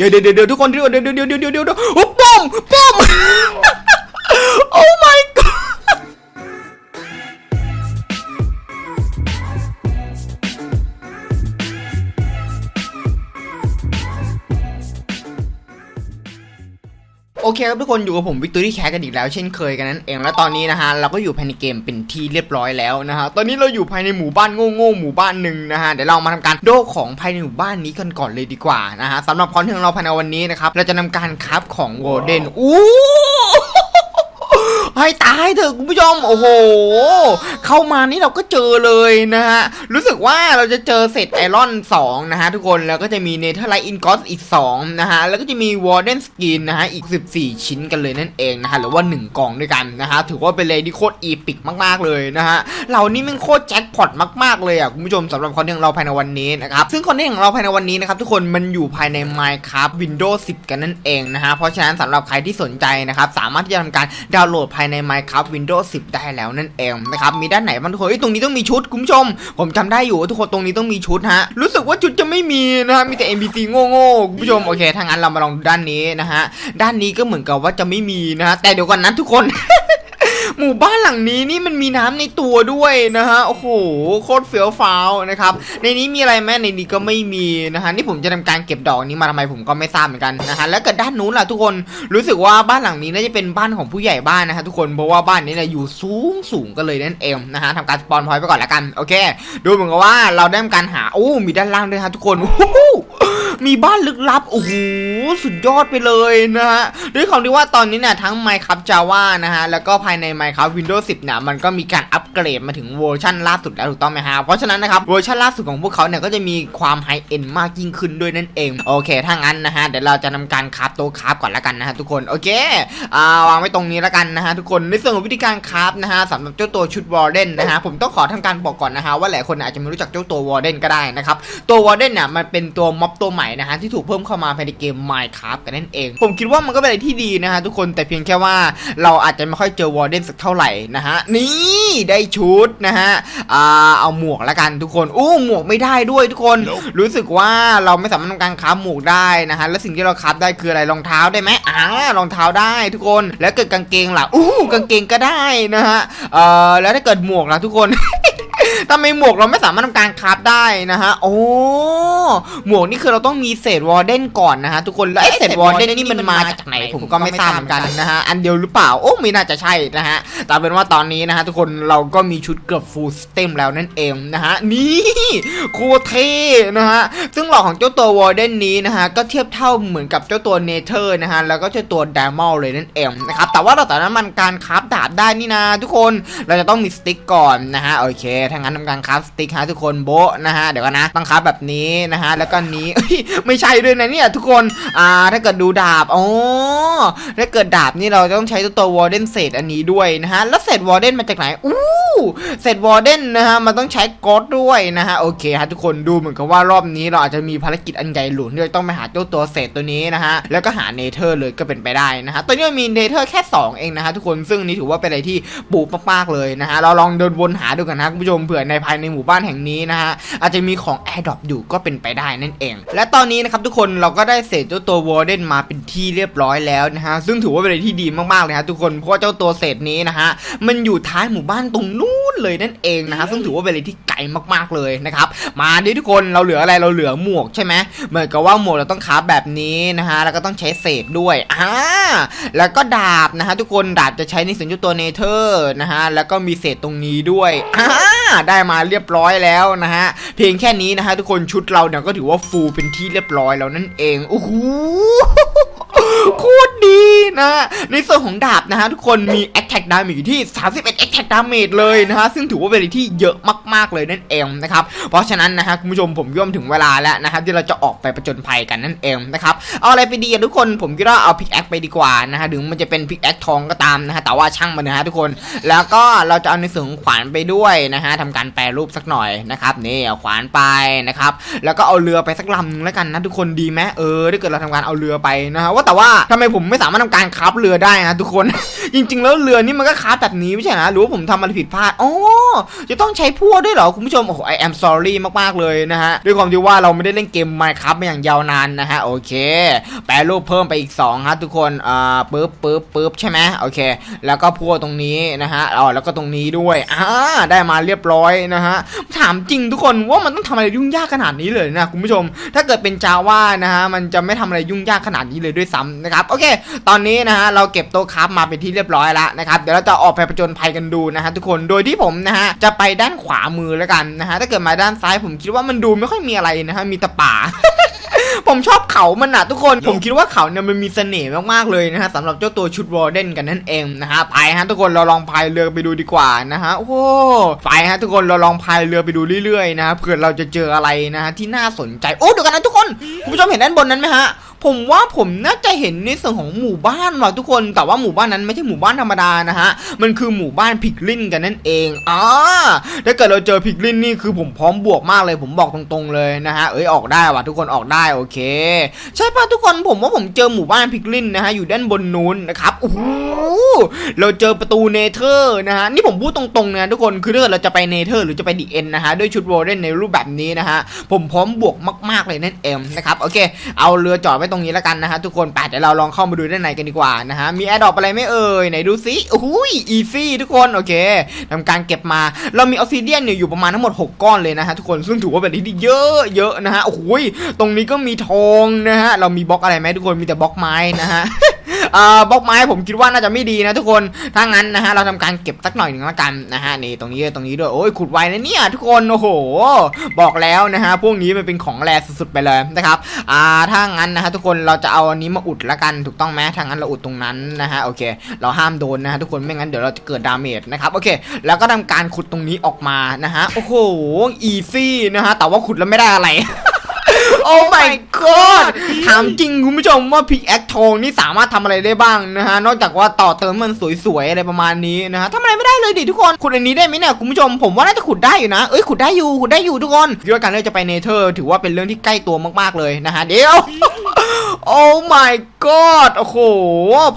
ดี๋ยวเดี๋ยวเดี๋ยวทุกคนเดี๋ยวเดี๋ยวเดี๋ยวเดี๋ยวเดี๋ยวเดี๋ยวเดี๋ยวโอ้ป้อมป้อมโอ้ my อเคครับทุกคนอยู่กับผมวิกตอรี่แคกันอีกแล้วเช่นเคยกันนั่นเองแล้วตอนนี้นะฮะเราก็อยู่ภายในเกมเป็นที่เรียบร้อยแล้วนะฮะตอนนี้เราอยู่ภายในหมู่บ้านโง่ๆหมู่บ้านหนึ่งนะฮะเดี๋ยวเรามาทำการโดของภายในหมู่บ้านนี้กันก่อนเลยดีกว่านะฮะสำหรับคอนเทนต์ของเราภายในวันนี้นะครับเราจะนำการคราฟของโวเดนอู้ ให้ตายเถอะคุณผู้ชมโอ้โห เข้ามานี่เราก็เจอเลยนะฮะ รู้สึกว่าเราจะเจอเศษไอรอน2นะฮะทุกคนแล้วก็จะมีเนเธอร์ไลท์อินกอสอีก 2 นะฮะ แล้วก็จะมีวอร์เดนสกินนะฮะ อีก 14 ชิ้นกันเลยนั่นเองนะฮะ หรือว่า 1 กล่องด้วยกันนะฮะ ถือว่าเป็นเลยที่โคตรอีปิกมาก ๆ เลยนะฮะ เรานี่มันโคตรแจ็คพอตมาก ๆ เลยอะคุณผู้ชมสำหรับคอนเทนต์ของเราภายในวันนี้นะครับ ซึ่งคอนเทนต์ของเราภายในวันนี้นะครับทุกคนมันอยู่ภายใน Minecraft Windows 10 กันนั่นเองนะฮะเพราะฉะนั้นสำหรับใครที่สนใจนะครับสามารถที่จะทำการดาวน์โหลดภายใน Minecraft Windows 10 ได้แล้วนั่นเองนะครับมีด้านไหนบ้างทุกคนเอ้ยตรงนี้ต้องมีชุดคุณผู้ชม ผมจำได้อยู่ว่าทุกคนตรงนี้ต้องมีชุดฮะรู้สึกว่าชุดจะไม่มีนะฮะมีแต่ NPC โง่ๆคุณผู้ชมโอเคถ้างั้นเรามาลองดูด้านนี้นะฮะด้านนี้ก็เหมือนกับว่าจะไม่มีนะฮะแต่เดี๋ยวก่อนนะทุกคน หมู่บ้านหลังนี้นี่มันมีน้ำในตัวด้วยนะฮะโอ้โหโคตรเฟี้ยวฟ้าวนะครับในนี้มีอะไรไหมในนี้ก็ไม่มีนะฮะนี่ผมจะทำการเก็บดอกนี้มาทำไมผมก็ไม่ทราบเหมือนกันนะฮะแล้วก็ด้านนู้นล่ะทุกคนรู้สึกว่าบ้านหลังนี้น่าจะเป็นบ้านของผู้ใหญ่บ้านนะฮะทุกคนเพราะว่าบ้านนี้เนี่ยอยู่สูงสูงกันเลยนั่นเองนะฮะทำการสปอนพอยต์ไปก่อนละกันโอเค ดูเหมือนกับว่าเราได้ทำการหาโอ้มีด้านล่างด้วยฮะทุกคนโอ้โห มีบ้านลึกลับ โอ้โห สุดยอดไปเลยนะฮะ ด้วยความที่ว่าตอนนี้เนี่ยทั้ง Minecraft Java นะฮะ แล้วก็ภายใน Minecraft Windows 10เนี่ยมันก็มีการอัปเกรดมาถึงเวอร์ชันล่าสุดแล้วถูกต้องไหมฮะ เพราะฉะนั้นนะครับ เวอร์ชันล่าสุดของพวกเขาเนี่ยก็จะมีความไฮเอ็นมากยิ่งขึ้นด้วยนั่นเอง โอเค ถ้างั้นนะฮะ เดี๋ยวเราจะทำการคราฟโต๊ะคราฟก่อนละกันนะฮะทุกคน โอเค อ่าวางไว้ตรงนี้ละกันนะฮะทุกคน ในส่วนของวิธีการคราฟนะฮะสำหรับเจ้าตัวชุดวอร์เดนนะฮะ ผมต้องขอทำการบอกก่อนนะฮะว่าหลายคนอาจจะไม่รู้จักเจ้าตัววอร์เดนก็ได้นะครับ ตัววอร์เดนเนี่ยมันเป็นตัวม็อบตัวใหม่นะฮะที่ถูกเพิ่มเข้ามาภายในเกม Minecraft กันนั่นเอง ผมคิดว่ามันก็เป็นอะไรที่ดีนะฮะทุกคนแต่เพียงแค่ว่าเราอาจจะไม่ค่อยเจอวอร์เดนสักเท่าไหร่นะฮะนี่ได้ชุดนะฮะอ่าเอาหมวกละกันทุกคนอู้หมวกไม่ได้ด้วยทุกคน รู้สึกว่าเราไม่สามารถทำการค้าหมวกได้นะฮะและสิ่งที่เราค้าได้คืออะไรรองเท้าได้ไหมอ่ารองเท้าได้ทุกคน แล้วเกิดกางเกงล่ะอู้กางเกงก็ได้นะฮะเอ่อแล้วถ้าเกิดหมวกล่ะทุกคน ทำไมหมวกเราไม่สามารถทำการคราฟได้นะฮะ โอ้ หมวกนี่คือเราต้องมีเศษวอร์เดนก่อนนะฮะทุกคน แล้วไอ้เศษวอร์เดนนี่มันมาจากไหน ผมก็ไม่ทราบเหมือนกันนะฮะ อันเดียวหรือเปล่า โอ้ไม่น่าจะใช่นะฮะ แต่เป็นว่าตอนนี้นะฮะทุกคนเราก็มีชุดเกือบฟูลสเต็มแล้วนั่นเองนะฮะ นี่โคตรเท่นะฮะ ซึ่งหลอกของเจ้าตัววอร์เดนนี้นะฮะ ก็เทียบเท่าเหมือนกับเจ้าตัวเนเธอร์นะฮะ แล้วก็เจ้าตัวดามอลเลยนั่นเองนะครับ แต่ว่าเราแต่นั้นมันการคราฟดาบได้นี่นะทุกคน เราจะต้องมีสติ๊กก่อนนะฮะ โอเคถ้างั้นทำการคราฟสติ๊กฮะทุกคนโบะนะฮะเดี๋ยวกันนะต้องคราฟแบบนี้นะฮะแล้วก็นี้ไม่ใช่ด้วยนะเนี่ยทุกคนอ่าถ้าเกิดดูดาบอ๋อถ้าเกิดดาบนี่เราจะต้องใช้ตัววอร์เดนเศษอันนี้ด้วยนะฮะแล้วเศษวอร์เดนมาจากไหนอู้เศษวอร์เดนนะฮะมันต้องใช้กอดด้วยนะฮะโอเคฮะทุกคนดูเหมือนกับว่ารอบนี้เราอาจจะมีภารกิจอันใหญ่หลวงที่เราต้องไปหาเจ้าตัวเศษตัวนี้นะฮะแล้วก็หาเนเธอร์เลยก็เป็นไปได้นะฮะตัวนี้มีเนเธอร์แค่ 2 เองนะฮะทุกคนซึ่งนี่ถือว่าเป็นอะไรที่ปูมากๆเลยนะฮะเราลองเดินวนหาดูกันนะคุณผู้ชมผื่อในภายในหมู่บ้านแห่งนี้นะฮะอาจจะมีของ a อ r d r o p อยู่ก็เป็นไปได้นั่นเอง และตอนนี้นะครับทุกคนเราก็ได้เศษเจ้าตัววอร์เดนมาเป็นที่เรียบร้อยแล้วนะฮะซึ่งถือว่าเป็นอะไรที่ดีมากๆเลยฮะทุกคนเพราะเจ้าตัวเศษนี้นะฮะมันอยู่ท้ายหมู่บ้านตรงนู้นเลยนั่นเองนะฮะซึ่งถือว่าเป็นอะไรที่ มากๆเลยนะครับ มาดิทุกคนเราเหลืออะไรเราเหลือหมวกใช่ไหมเหมือนกับว่าหมวกเราต้องคราฟแบบนี้นะฮะแล้วก็ต้องใช้เศษด้วยอ่าแล้วก็ดาบนะฮะทุกคนดาบจะใช้ในส่วนเจ้าตัวเนเธอร์นะฮะแล้วก็มีเศษตรงนี้ด้วยอ่าได้มาเรียบร้อยแล้วนะฮะเพียงแค่นี้นะฮะทุกคนชุดเราเนี่ยก็ถือว่าฟูลเป็นที่เรียบร้อยแล้วนั่นเองโอ้โหโคตรดีนะในส่วนของดาบนะฮะทุกคนมี attack damage อยู่ที่ 31 attack damage เลยนะฮะ ซึ่งถือว่าเป็นอะไรที่เยอะมาก ๆ เลยนั่นเองนะครับ เพราะฉะนั้นนะฮะคุณผู้ชมผมย่อมถึงเวลาแล้วนะครับที่เราจะออกไปประจนภัยกันนั่นเองนะครับ เอาอะไรไปดีอะทุกคนผมคิดว่าเอาพิกแอคไปดีกว่านะฮะถึงมันจะเป็นพิกแอคทองก็ตามนะฮะแต่ว่าช่างมันนะฮะทุกคน แล้วก็เราจะเอาในส่วนของขวานไปด้วยนะฮะทำการแปรรูปสักหน่อยนะครับนี่เอาขวานไปนะครับแล้วก็เอาเรือไปสักลำนึงแล้วกันนะทุกคนดีไหมเออถ้าเกิดเราทำการเอาเรือไปนะฮะว่าแต่ว่าทำไมผมไม่สามารถทำการคราฟเรือได้นะทุกคน จริง ๆ แล้วเรือนี่มันก็คราฟแบบนี้ไม่ใช่นะหรือว่าผมทำอะไรผิดพลาดอ๋อจะต้องใช้พั่วด้วยเหรอคุณผู้ชมโอ้โห I am sorry มากๆเลยนะฮะด้วยความที่ว่าเราไม่ได้เล่นเกม Minecraft มาอย่างยาวนานนะฮะโอเค แปลรูปเพิ่มไปอีก2ฮะทุกคนอ่าปึ๊บปึ๊บปึ๊บใช่ไหมโอเค แล้วก็พั่วตรงนี้นะฮะอ๋อแล้วก็ตรงนี้ด้วยอ่าได้มาเรียบร้อยนะฮะถามจริงทุกคนว่ามันต้องทำอะไรยุ่งยากขนาดนี้เลยนะคุณผู้ชม ถ้าเกิดเป็นจาว่านะฮะมันจะไม่ทำอะไรยุ่งยากขนาดนี้เลยด้วยซ้ำนะครับโอเค ตอนนี้นะฮะเราเก็บโต๊ะคราฟมาเป็นที่เรียบร้อยแล้วนะครับครับเดี๋ยวเราจะออกไปผจญภัยกันดูนะฮะทุกคนโดยที่ผมนะฮะจะไปด้านขวามือแล้วกันนะฮะถ้าเกิดมาด้านซ้ายผมคิดว่ามันดูไม่ค่อยมีอะไรนะฮะมีแต่ป่าผมชอบเขามันอะทุกคน ผมคิดว่าเขาเนี่ยมันมีเสน่ห์มากๆเลยนะฮะสำหรับเจ้าตัวชุดวอร์เดนกันนั่นเองนะฮะไปฮะทุกคนเราลองพายเรือไปดูดีกว่านะฮะโอ้ไปฮะทุกคนเราลองพายเรือไปดูเรื่อยๆนะฮะเผื่อเราจะเจออะไรนะฮะที่น่าสนใจโอ้เดี๋ยวกันนะทุกคนคุณผู้ชมเห็นด้านบนนั้นไหมฮะ ผมว่าผมน่าจะเห็นในส่วนของหมู่บ้านว่ะทุกคน แต่ว่าหมู่บ้านนั้นไม่ใช่หมู่บ้านธรรมดานะฮะ มันคือหมู่บ้านพิกลินกันนั่นเองอ่าถ้าเกิดเราเจอพิกลินนี่คือผมพร้อมบวกมากเลย ผมบอกตรงๆเลยนะฮะ เอ้ยออกได้ว่ะทุกคนออกได้โอเค ใช่ป่ะทุกคนผมว่าผมเจอหมู่บ้านพิกลินนะฮะอยู่ด้านบนนู้นนะครับโอ้โหเราเจอประตูเนเธอร์นะฮะนี่ผมพูดตรงๆนะทุกคนคือถ้าเกิดเราจะไปเนเธอร์หรือจะไปดีเอ็นนะฮะด้วยชุดโรเดนในรูปแบบนี้นะฮะผมพร้อมบวกมากๆเลยนั่นเองนะครับโอเค เอาเรือจอดไว้ตรงนี้แล้วกันนะฮะทุกคนไปเดี๋ยวเราลองเข้ามาดูด้านในกันดีกว่านะฮะมีแอร์ดรอปอะไรไหม่เอ่ยไหนดูซิโอ้โหอีซี่ทุกคนโอเคทำการเก็บมาเรามีออกซิเดียนเนี่ยอยู่ประมาณทั้งหมด 6 ก้อนเลยนะฮะทุกคนซึ่งถือว่าเป็นที่เยอะเยอะนะฮะโอ้โหตรงนี้ก็มีทองนะฮะเรามีบล็อกอะไรไหมทุกคนมีแต่บล็อกไม้นะฮะ บล็อกไม้ผมคิดว่าน่าจะไม่ดีนะทุกคนถ้างั้นนะฮะเราทำการเก็บสักหน่อยหนึ่งละกันนะฮะนี่ตรงนี้ตรงนี้ด้วยโอ้ยขุดไวนะเนี่ยทุกคนโอ้โห บอกแล้วนะฮะพวกนี้มันเป็นของแรสุดๆไปเลยนะครับอ่าถ้างั้นนะฮะทุกคนเราจะเอาอันนี้มาอุดละกันถูกต้องไหมถ้างั้นเราอุดตรงนั้นนะฮะโอเค เราห้ามโดนนะฮะทุกคนไม่งั้นเดี๋ยวเราจะเกิดดาเมจนะครับโอเค แล้วก็ทำการขุดตรงนี้ออกมานะฮะโอ้โหอีซี่นะฮะแต่ว่าขุดแล้วไม่ได้อะไร โอ้ my god ถามจริงคุณผู้ชมว่าพิกแอคทองนี่สามารถทำอะไรได้บ้างนะฮะ นอกจากว่าต่อเติมมันสวยๆ อะไรประมาณนี้นะฮะทำอะไรไม่ได้เลยดิทุกคนขุดอันนี้ได้ไหมเนี่ยคุณผู้ชมผมว่าน่าจะขุดได้อยู่นะ เอ้ยขุดได้อยู่ขุดได้อยู่ทุกคนคิดว่าการที่เราจะไปเนเธอร์ ถือว่าเป็นเรื่องที่ใกล้ตัวมากๆเลยนะฮะเดี๋ยวโอ้ my god โอ้โห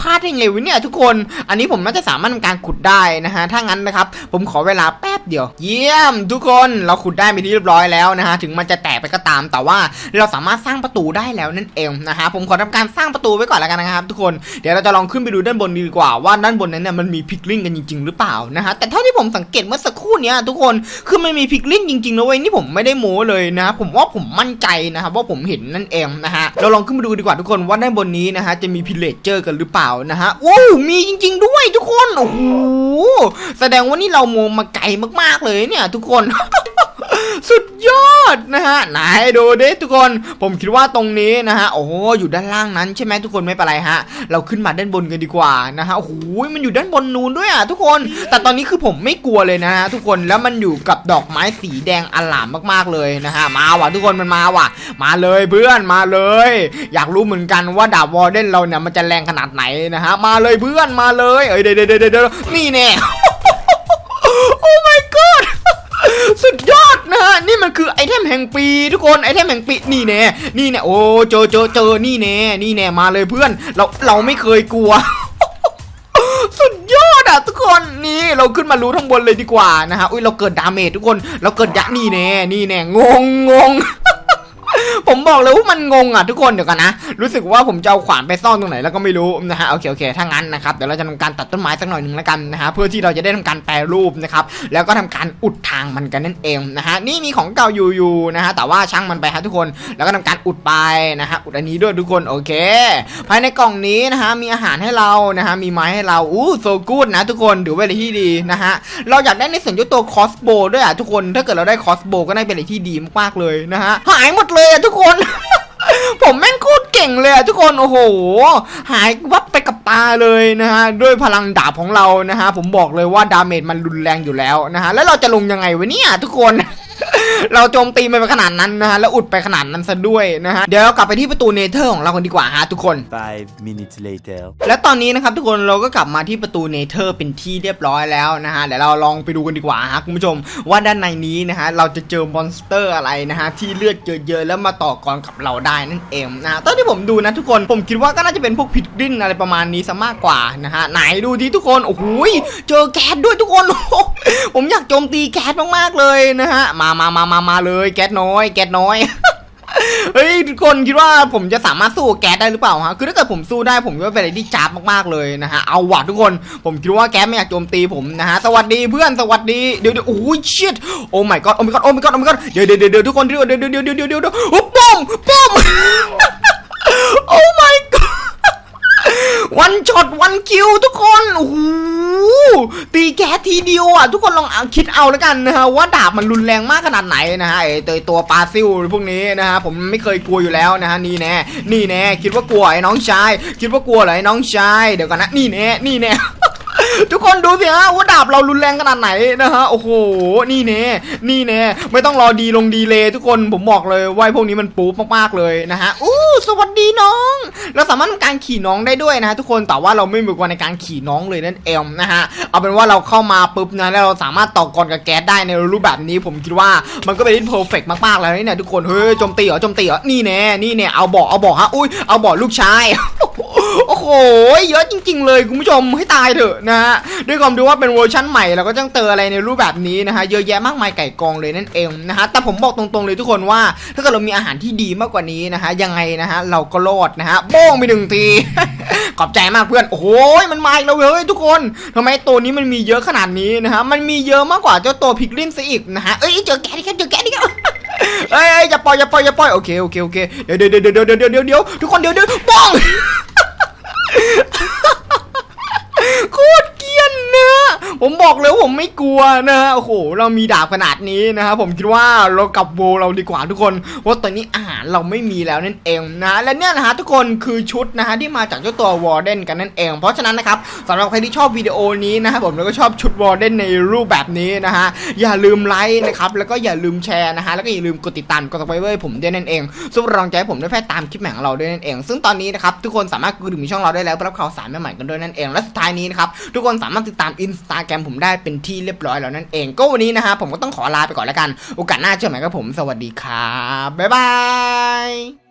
พลาดได้ไงวะเนี่ยทุกคน อันนี้ผมน่าจะสามารถทำการขุดได้นะฮะ ถ้างั้นนะครับ ผมขอเวลาแป๊บเดียว เยี่ยมทุกคน เราขุดได้ไปที่เรียบร้อยแล้วนะฮะ ถึงมันจะแตกไปก็ตาม แต่ว่าเราสามารถสร้างประตูได้แล้วนั่นเองนะฮะ ผมขอทำการสร้างประตูไว้ก่อนแล้วกันนะครับ ทุกคน เดี๋ยวเราจะลองขึ้นไปดูด้านบนดีกว่า ว่าด้านบนนั้นเนี่ยมันมีพิกลิงกันจริง ๆ หรือเปล่านะฮะ แต่เท่าที่ผมสังเกตเมื่อสักครู่เนี้ยทุกคน คือมันมีพิกลิงจริงๆนะเว้ย นี่ผมไม่ได้โม้เลยนะ ผมว่าผมมั่นใจนะครับว่าผมเห็นนั่นเองนะฮะ เราลองขึ้นมาดูดีกว่าทุกคนว่าด้านบนนี้นะฮะจะมีพิเลเจอร์กันหรือเปล่านะฮะโอ้มีจริง ๆ ด้วยทุกคนโอ้โหแสดงว่านี่เราโมมาไกลมากๆเลยเนี่ย ทุกคน สุดยอดนะฮะไหนดูดิทุกคนผมคิดว่าตรงนี้นะฮะโอ้โหอยู่ด้านล่างนั้นใช่ไหมทุกคนไม่เป็นไรฮะ เราขึ้นมาด้านบนกันดีกว่านะฮะโอ้โหมันอยู่ด้านบนนู้นด้วยอะทุกคน แต่ตอนนี้คือผมไม่กลัวเลยนะฮะทุกคนแล้วมันอยู่กับดอกไม้สีแดงอลามมากๆเลยนะฮะมาว่ะทุกคนมันมาว่ะ มาเลยเพื่อนมาเลย อยากรู้เหมือนกันว่าดาบวอร์เดนเราเนี่ยมันจะแรงขนาดไหนนะฮะมาเลยเพื่อนมาเลยเอ้ยเดี๋ยวเดี๋ยวเดี๋ยวเดี๋ยวนี่แน่โอ้ my god สุดยอด นะฮะนี่มันคือไอเทมแห่งปีทุกคนไอเทมแห่งปีนี่แน่นี่แน่โอ้เจอเจอเจอนี่แน่นี่แน่มาเลยเพื่อน เราเราไม่เคยกลัวสุดยอดอะทุกคนนี่เราขึ้นมารู้ทั้งบนเลยดีกว่านะฮะอุ้ยเราเกิดดาเมจทุกคน เราเกิดยะนี่แน่นี่แน่งงงง ผมบอกเลยว่ามันงงอะทุกคนเดี๋ยวกันนะ รู้สึกว่าผมจะเอาขวานไปซ่อนตรงไหนแล้วก็ไม่รู้นะฮะโอเคโอเคถ้างั้นนะครับเดี๋ยวเราจะทำการตัดต้นไม้สักหน่อยหนึ่งแล้วกันนะฮะเพื่อที่เราจะได้ทำการแปรรูปนะครับแล้วก็ทำการอุดทางมันกันนั่นเองนะฮะนี่มีของเก่าอยู่อยู่นะฮะแต่ว่าช่างมันไปฮะทุกคนแล้วก็ทำการอุดไปนะฮะอุดอันนี้ด้วยทุกคนโอเค ภายในกล่องนี้นะฮะมีอาหารให้เรานะฮะมีไม้ให้เราอู้โซกูดนะทุกคนถือว่าเป็นอะไรที่ดีนะฮะเราอยากได้ในส่วนยุตัวคอสโบด้วยอะทุกคนถ้าเกิดเราได้คอสโบก็ได้เป็นอะไรที่ดีมากๆเลยนะฮะหายหมดเลยอะทุกคน ผมแม่งโคตรเก่งเลยอะทุกคนโอ้โห หายวับไปกับตาเลยนะฮะด้วยพลังดาบของเรานะฮะผมบอกเลยว่าดาเมจมันรุนแรงอยู่แล้วนะฮะแล้วเราจะลงยังไงวะเนี่ยทุกคน เราโจมตีมันไปขนาดนั้นนะฮะ แล้วอุดไปขนาดนั้นซะด้วยนะฮะ เดี๋ยวเรากลับไปที่ประตูเนเธอร์ของเรากันดีกว่าฮะทุกคน Five minutes later. และตอนนี้นะครับทุกคนเราก็กลับมาที่ประตูเนเธอร์เป็นที่เรียบร้อยแล้วนะฮะ เดี๋ยวเราลองไปดูกันดีกว่าฮะคุณผู้ชม ว่าด้านในนี้นะฮะเราจะเจอมอนสเตอร์อะไรนะฮะที่เลือดเยอะๆแล้วมาต่อกรกับเราได้นั่นเองนะฮะตอนที่ผมดูนะทุกคนผมคิดว่าก็น่าจะเป็นพวกพิดดิ้นอะไรประมาณนี้ซะมากกว่านะฮะไหนดูที่ทุกคนโอ้โหเจอแก๊สด้วยทุกคนโอ้โหผมอยากโจมตีแก๊สมากๆเลยนะฮะมามามามามาเลยแก๊สน้อย แก๊สน้อยเฮ้ยทุกคนคิดว่าผมจะสามารถสู้แก๊สได้หรือเปล่าฮะคือถ้าเกิดผมสู้ได้ผมก็เป็นอะไรที่จ้าบมากๆเลยนะฮะเอาว่ะทุกคนผมคิดว่าแก๊สไม่อยากโจมตีผมนะฮะสวัสดีเพื่อนสวัสดีเดี๋ยวเดี๋ยวโอ้ยชิตโอ้ my god โอ้ my god โอ้ my god โอ้ my god เดี๋ยวเดี๋ยวเดี๋ยวทุกคนเดี๋ยวเดี๋ยวเดี๋ยวเดี๋ยวเดี๋ยวเดี๋ยวเดี๋ยวโอ้ป้อมป้อมโอ้ my วันช็อตวันคิวทุกคนโอ้โหตีแก๊สทีเดียวอะทุกคนลองคิดเอาแล้วกันนะฮะว่าดาบมันรุนแรงมากขนาดไหนนะฮะไอ้ตัวตัวปลาซิลพวกนี้นะฮะผมไม่เคยกลัวอยู่แล้วนะฮะนี่แน่นี่แน่คิดว่ากลัวไอ้น้องชาย คิดว่ากลัวเหรอไอ้น้องชายเดี๋ยวก่อนนะนี่แน่นี่แน่ ทุกคนดูสิฮะว่าดาบเรารุนแรงขนาดไหนนะฮะโอ้โหนี่แน่นี่แน่ไม่ต้องรอดีลงดีเลยทุกคนผมบอกเลยว่าพวกนี้มันปู๊บมากๆเลยนะฮะอู้สวัสดีน้อง เราสามารถทำการขี่น้องได้ด้วยนะฮะทุกคนแต่ว่าเราไม่มีอุปกรณ์ในการขี่น้องเลยนั่นเองนะฮะเอาเป็นว่าเราเข้ามาปุ๊บนะแล้วเราสามารถต่อกรกับแก๊สได้ในรูปแบบนี้ผมคิดว่ามันก็เป็นที่เพอร์เฟกมากๆแล้วเนี่ยทุกคนเฮ้ยโจมตีเหรอโจมตีเหรอนี่แน่นี่แน่เอาบอกเอาบอกฮะอุ้ยเอาบอกลูกชายโอ้โห เยอะจริง ๆ เลยคุณผู้ชมให้ตายเถอะนะฮะ ด้วยความที่ว่าเป็นเวอร์ชั่นใหม่เราก็ต้องเจออะไรในรูปแบบนี้นะฮะ เยอะแยะมากมายไก่กองเลยนั่นเองนะฮะ แต่ผมบอกตรงๆเลยทุกคนว่า ถ้าเกิดเรามีอาหารที่ดีมากกว่านี้นะฮะ ยังไงนะฮะ เราก็รอดนะฮะโป้งไปหนึ่งที ขอบใจมากเพื่อน โอ้โห มันมาอีกแล้วเว้ยทุกคนทำไมตัวนี้มันมีเยอะขนาดนี้นะฮะ มันมีเยอะมากกว่าเจ้าตัวพิกลินซะอีกนะฮะ เอ้ยเจอแกนี่ครับเจอแกนี่ครับ เอ้ยอย่าปล่อยอย่าปล่อยอย่าปล่อยโอเคโอเคโอเคเดี๋ยวเดี๋ยวเดี๋ยวเดี๋ยวเดี๋ยวเดี๋ยวเดี๋ยวทุกคนเดี๋ยวเดี๋ยวป้องโคตรเกลียนนะ ผมบอกเลยว่าผมไม่กลัวนะฮะโอ้โหเรามีดาบขนาดนี้นะฮะผมคิดว่าเรากลับโวเราดีกว่าทุกคนเพราตอนนี้อาหารเราไม่มีแล้วนั่นเองนะและเนี่ยนะฮะทุกคนคือชุดนะฮะที่มาจากเจ้าตัววอร์เดนกันนั่นเอง เพราะฉะนั้นนะครับสำหรับใครที่ชอบวิดีโอนี้นะครับผมแล้วก็ชอบชุดวอร์เดนในรูปแบบนี้นะฮะอย่าลืมไลค์นะครับแล้วก็อย่าลืมแชร์นะฮะแล้วก็อย่าลืมกดติดตามกดซับสไครต์ผมด้วยนั่นเองซึ่งรองใจผมได้แพร่ตามคลิปใหม่ของเราด้วยนั่นเอง ซึ่งตอนนี้นะครับทุกคนสามารถกดถึงช่องเราได้แล้วรับข่าวสารใหม่ๆกันด้วยนั่นเองและสุดท้ายนี้นะครับทุกคนสามารถติดตามอินสตาแกรมผมได้เป็นที่เรียบร้อยแล้วนั่นเอง ก็วันนี้นะฮะผมก็ต้องขอลาไปก่อนแล้วกัน โอกาสหน้าเจอกันใหม่กับผม สวัสดีครับบ๊ายบาย